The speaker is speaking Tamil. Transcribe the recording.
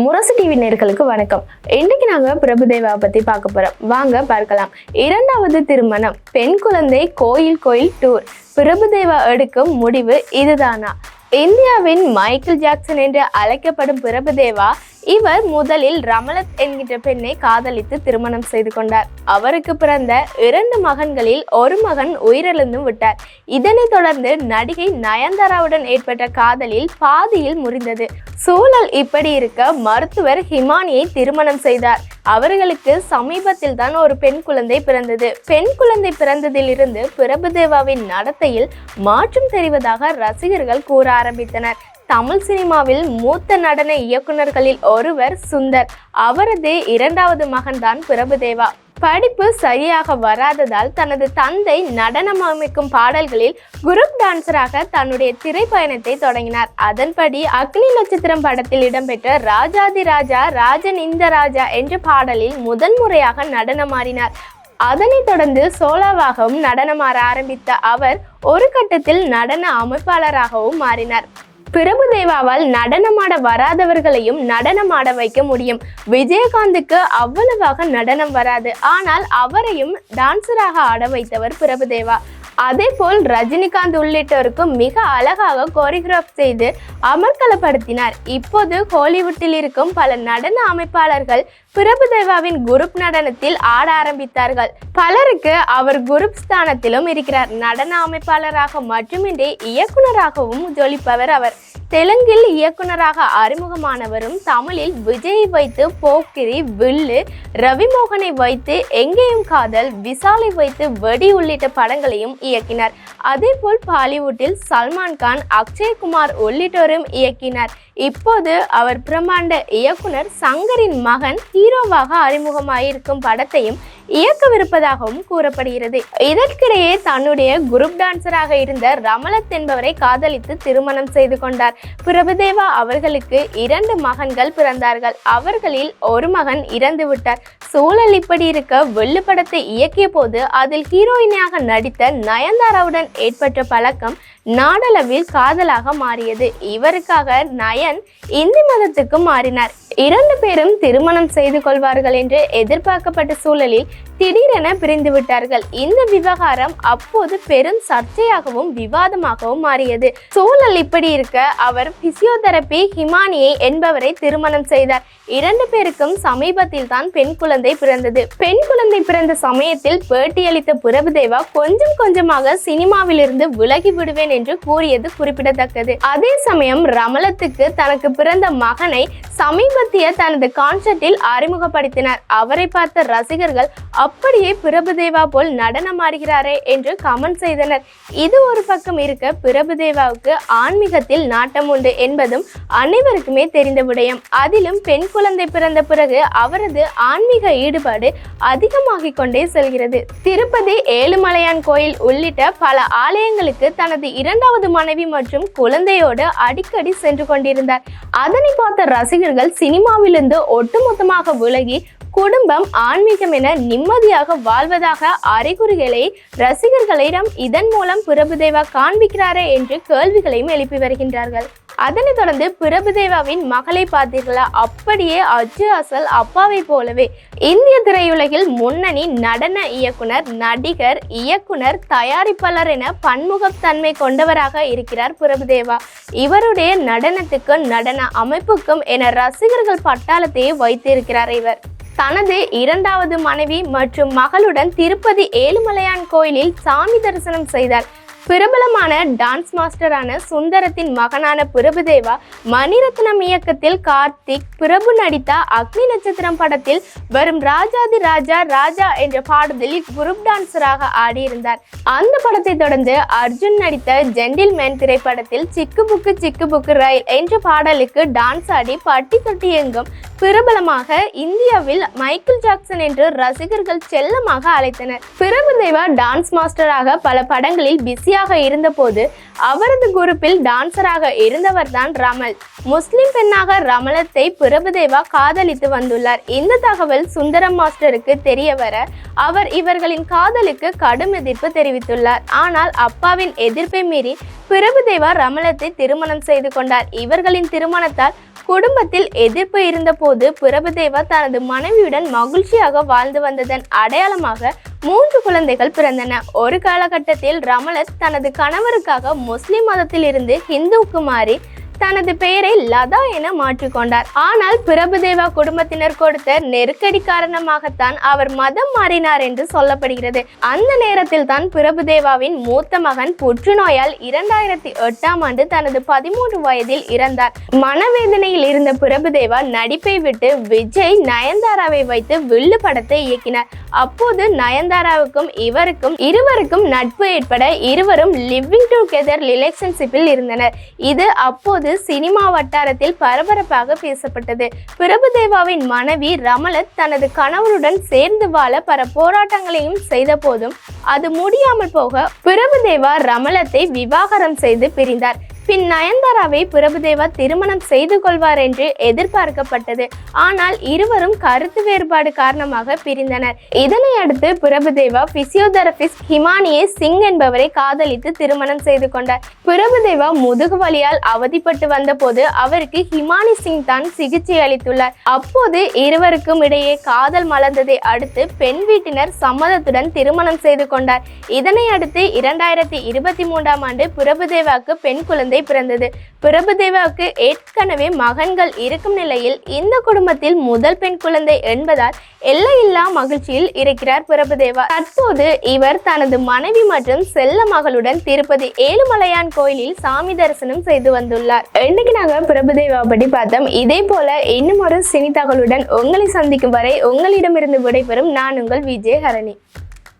முரசு டிவி நேர்களுக்கு வணக்கம். இன்னைக்கு நாங்க பிரபுதேவா பத்தி பார்க்க போறோம். வாங்க பார்க்கலாம். இரண்டாவது திருமணம். பெண் குழந்தை கோயில் கோயில் டூர் பிரபுதேவா எடுக்கும் முடிவு இதுதானா? இந்தியாவின் மைக்கேல் ஜாக்சன் என்று அழைக்கப்படும் பிரபுதேவா இவர் முதலில் ரமலத் என்கின்ற பெண்ணை காதலித்து திருமணம் செய்து கொண்டார். அவருக்கு பிறந்த இரண்டு மகன்களில் ஒரு மகன் உயிரிழந்து விட்டார். இதனைத் தொடர்ந்து நடிகை நயன்தாராவுடன் ஏற்பட்ட காதலில் பாதியில் முறிந்தது. சூழல் இப்படி இருக்க மருத்துவர் ஹிமானியை திருமணம் செய்தார். அவர்களுக்கு சமீபத்தில் தான் ஒரு பெண் குழந்தை பிறந்தது. பெண் குழந்தை பிறந்ததிலிருந்து பிரபுதேவாவின் நடத்தையில் மாற்றம் தெரிவதாக ரசிகர்கள் கூற ஆரம்பித்தனர். தமிழ் சினிமாவில் மூத்த நடன இயக்குனர்களில் ஒருவர் சுந்தர். அவரது இரண்டாவது மகன்தான் பிரபுதேவா. படிப்பு சரியாக வராததால் தனது தந்தை நடனம் அமைக்கும் பாடல்களில் குரூப் டான்சராக தன்னுடைய திரைப்பயணத்தை தொடங்கினார். அதன்படி அக்னி நட்சத்திரம் படத்தில் இடம்பெற்ற ராஜாதி ராஜா ராஜன் இந்த ராஜா என்ற பாடலில் முதன்முறையாக நடனமாறினார் அதனைத் தொடர்ந்து சோலாவாகவும் நடனமாற ஆரம்பித்த அவர் ஒரு கட்டத்தில் நடன அமைப்பாளராகவும் மாறினார். பிரபுதேவாவால் நடனமாட வராதவர்களையும் நடனமாட வைக்க முடியும். விஜயகாந்துக்கு அவ்வளவாக நடனம் வராது. ஆனால் அவரையும் டான்சராக ஆட வைத்தவர் பிரபுதேவா அதே போல் ரஜினிகாந்த் உள்ளிட்டோருக்கு மிக அழகாக கோரியோகிராஃப் செய்து அமர்கலப்படுத்தினார் இப்போது ஹாலிவுட்டில் இருக்கும் பல நடன அமைப்பாளர்கள் பிரபுதேவாவின் குரூப் நடனத்தில் ஆட ஆரம்பித்தார்கள். பலருக்கு அவர் குரூப் ஸ்தானத்திலும் இருக்கிறார். நடன அமைப்பாளராக மட்டுமின்றி இயக்குனராகவும் ஜொலிப்பவர் அவர். தெலுங்கில் இயக்குனராக அறிமுகமானவரும் தமிழில் விஜயை வைத்து போக்கிரி வில்லு ரவிமோகனை வைத்து எங்கேயும் காதல் விசாலை வைத்து வெடி உள்ளிட்ட படங்களையும் இயக்கினார். அதேபோல் பாலிவுட்டில் சல்மான் கான் அக்ஷய்குமார் உள்ளிட்டோரும் இயக்கினார். இப்போது அவர் பிரம்மாண்ட இயக்குனர் சங்கரின் மகன் ஹீரோவாக அறிமுகமாயிருக்கும் படத்தையும் இயக்கவிருப்பதாகவும் கூறப்படுகிறது. இதற்கிடையே தன்னுடைய குரூப் டான்சராக இருந்த ரமலத் என்பவரை காதலித்து திருமணம் செய்து கொண்டார். பிரபுதேவா அவர்களுக்கு இரண்டு மகன்கள் பிறந்தார்கள். அவர்களில் ஒரு மகன் இறந்து விட்டார். சூழல் இப்படி இருக்க வெள்ளு படத்தை இயக்கிய போது அதில் ஹீரோயினாக நடித்த நயன்தாராவுடன் ஏற்பட்ட பழக்கம் நாடளவில் காதலாக மாறியது. இவருக்காக நயன் இந்தி மதத்துக்கு மாறினார். இரண்டு பேரும் திருமணம் செய்து கொள்வார்கள் என்று எதிர்பார்க்கப்பட்ட சூழலில் திடீரென பிரிந்து விட்டார்கள் இந்த விவகாரம் அப்போது பெரும் சர்ச்சையாகவும் விவாதமாகவும் மாறியது. சூழல் இப்படி இருக்க அவர் பிசியோதெரபி ஹிமானியை என்பவரை திருமணம் செய்தார். இரண்டு பேருக்கும் சமீபத்தில் தான் பெண் குழந்தை பிறந்தது. பெண் குழந்தை பிறந்த சமயத்தில் பேட்டியளித்த பிரபுதேவா கொஞ்சம் கொஞ்சமாக சினிமாவிலிருந்து விலகி விடுவேன் என்று கூறியது குறிப்பிடத்தக்கது. அதே சமயம் ரமலத்துக்கு தனக்கு பிறந்த மகனை சமீபத்திய தனது கான்சர்ட்டில் அறிமுகப்படுத்தினார். அவரை பார்த்த ரசிகர்கள் அப்படியே பிரபுதேவா போல் நடனமாடுகிறாரே என்று கமெண்ட் செய்தனர். இது ஒரு பக்கம் இருக்க பிரபுதேவாவுக்கு ஆன்மீகத்தில் நாட்டம் உண்டு என்பதும் அனைவருக்குமே தெரிந்த விடயம். அதிலும் பெண் குழந்தை பிறந்த பிறகு அவரது ஆன்மீக ஈடுபாடு அதிகமாகிக் கொண்டே செல்கிறது. திருப்பதி ஏழுமலையான் கோயில் உள்ளிட்ட பல ஆலயங்களுக்கு தனது இரண்டாவது மனைவி மற்றும் குழந்தையோடு அடிக்கடி சென்று கொண்டிருந்தார். அதனை பார்த்த ரசிகர்கள் சினிமாவிலிருந்து ஒட்டுமொத்தமாக விலகி குடும்பம் ஆன்மீகம் என நிம்மதியாக வாழ்வதாக அறிகுறிகளை ரசிகர்களிடம் இதன் மூலம் பிரபுதேவா காண்பிக்கிறாரே என்று கேள்விகளையும் எழுப்பி வருகின்றார்கள். அதனைத் தொடர்ந்து பிரபுதேவாவின் மகளை பார்த்தீர்களா? அப்படியே அஜு அசல் அப்பாவை போலவே இந்திய திரையுலகில் முன்னணி நடன இயக்குனர் நடிகர் இயக்குனர் தயாரிப்பாளர் என பன்முகத்தன்மை கொண்டவராக இருக்கிறார் பிரபுதேவா. இவருடைய நடனத்துக்கும் நடன அமைப்புக்கும் என ரசிகர்கள் பட்டாளத்தையே வைத்திருக்கிறார் இவர். தனது இரண்டாவது மனைவி மற்றும் மகளுடன் திருப்பதி ஏழுமலையான் கோயிலில் சாமி தரிசனம் செய்தார். பிரபலமான டான்ஸ் மாஸ்டரான சுந்தரத்தின் மகனான பிரபுதேவா மணிரத்னம் இயக்கத்தில் கார்த்திக் பிரபு நடித்த அக்னி நட்சத்திரம் படத்தில் வரும் ராஜாதி ராஜா ராஜா என்ற பாடலில் குரூப் டான்சராக ஆடியிருந்தார். அந்த படத்தை தொடர்ந்து அர்ஜுன் நடித்த ஜென்டில்மேன் திரைப்படத்தில் சிக்கு புக்கு சிக்கு புக்கு ரயில் என்ற பாடலுக்கு டான்ஸ் ஆடி பட்டி தொட்டி எங்கும் பிரபலமாக இந்தியாவில் மைக்கேல் ஜாக்சன் என்று ரசிகர்கள் செல்லமாக அழைத்தனர். பிரபுதேவா டான்ஸ் மாஸ்டராக பல படங்களில் பிஸியாக இருந்தபோது அவரது குரூப்பில் டான்சராக இருந்தவர்தான் ரமல். முஸ்லிம் பெண்ணாக ரமலத்தை பிரபுதேவா காதலித்து வந்துள்ளார். இந்த தகவல் சுந்தரம் மாஸ்டருக்கு தெரிய வர அவர் இவர்களின் காதலுக்கு கடும் எதிர்ப்பு தெரிவித்துள்ளார். ஆனால் அப்பாவின் எதிர்ப்பை மீறி பிரபுதேவா ரமலத்தை திருமணம் செய்து கொண்டார். இவர்களின் திருமணத்தால் குடும்பத்தில் எதிர்ப்பு இருந்தபோது பிரபுதேவா தனது மனைவியுடன் மகிழ்ச்சியாக வாழ்ந்து வந்ததன் அடையாளமாக மூன்று குழந்தைகள் பிறந்தன. ஒரு காலகட்டத்தில் ரமலத் தனது கணவருக்காக முஸ்லிம் மதத்தில் இருந்து ஹிந்துவுக்கு மாறி தனது பெயரை லதா என மாற்றிக்கொண்டார். ஆனால் பிரபுதேவா குடும்பத்தினர் கொடுத்த நெருக்கடி காரணமாகத்தான் அவர் மதம் மாறினார் என்று சொல்லப்படுகிறது. அந்த நேரத்தில் தான் பிரபுதேவாவின் மூத்த மகன் புற்றுநோயால் இரண்டாயிரத்தி எட்டாம் ஆண்டு தனது பதிமூன்று வயதில் இறந்தார். மனவேதனையில் இருந்த பிரபுதேவா நடிப்பை விட்டு விஜய் நயன்தாராவை வைத்து வில்லு படத்தை இயக்கினார். அப்போது நயன்தாராவுக்கும் இவருக்கும் இருவருக்கும் நட்பு ஏற்பட இருவரும் லிவிங் டுகெதர் ரிலேஷன்ஷிப்பில் இருந்தனர். இது அப்போது சினிமா வட்டாரத்தில் பரபரப்பாக பேசப்பட்டது. பிரபுதேவாவின் மனைவி ரமலத் தனது கணவருடன் சேர்ந்து வாழ பல போராட்டங்களையும் செய்த போதும் அது முடியாமல் போக பிரபுதேவா ரமலத்தை விவாகரம் செய்து பிரிந்தார். பின் நயன்தாராவை பிரபுதேவா திருமணம் செய்து கொள்வார் என்று எதிர்பார்க்கப்பட்டது. ஆனால் இருவரும் கருத்து வேறுபாடு காரணமாக பிரிந்தனர். இதனை அடுத்து பிரபுதேவா பிசியோதெரபிஸ்ட் ஹிமானியே சிங் என்பவரை காதலித்து திருமணம் செய்து கொண்டார். பிரபுதேவா முதுகு வலியால் அவதிப்பட்டு வந்தபோது அவருக்கு ஹிமானி சிங் தான் சிகிச்சை அளித்துள்ளார். அப்போது இருவருக்கும் இடையே காதல் மலர்ந்ததை அடுத்து பெண் வீட்டினர் சம்மதத்துடன் திருமணம் செய்து கொண்டார். இதனை அடுத்து இரண்டாயிரத்தி இருபத்தி மூன்றாம் ஆண்டு பிரபுதேவாக்கு பெண் குழந்தை பிறந்தது. பிரபுதேவாவுக்கு ஏற்கனவே மகன்கள் இருக்கும் நிலையில் இந்த குடும்பத்தில் முதல் பெண் குழந்தை என்பதால் எல்லையில்லா மகிழ்ச்சியில் இருக்கிறார் பிரபுதேவா தற்போது இவர் தனது மனைவி மற்றும் செல்ல மகளுடன் திருப்பதி ஏழுமலையான் கோயிலில் சாமி தரிசனம் செய்து வந்துள்ளார். இன்னைக்கு நாங்கள் பிரபுதேவா பற்றி பார்த்தோம். இதே போல இன்னும் ஒரு சினி தகவலுடன் உங்களை சந்திக்கும் வரை உங்களிடமிருந்து விடைபெறும் நான் உங்கள் விஜய் ஹரணி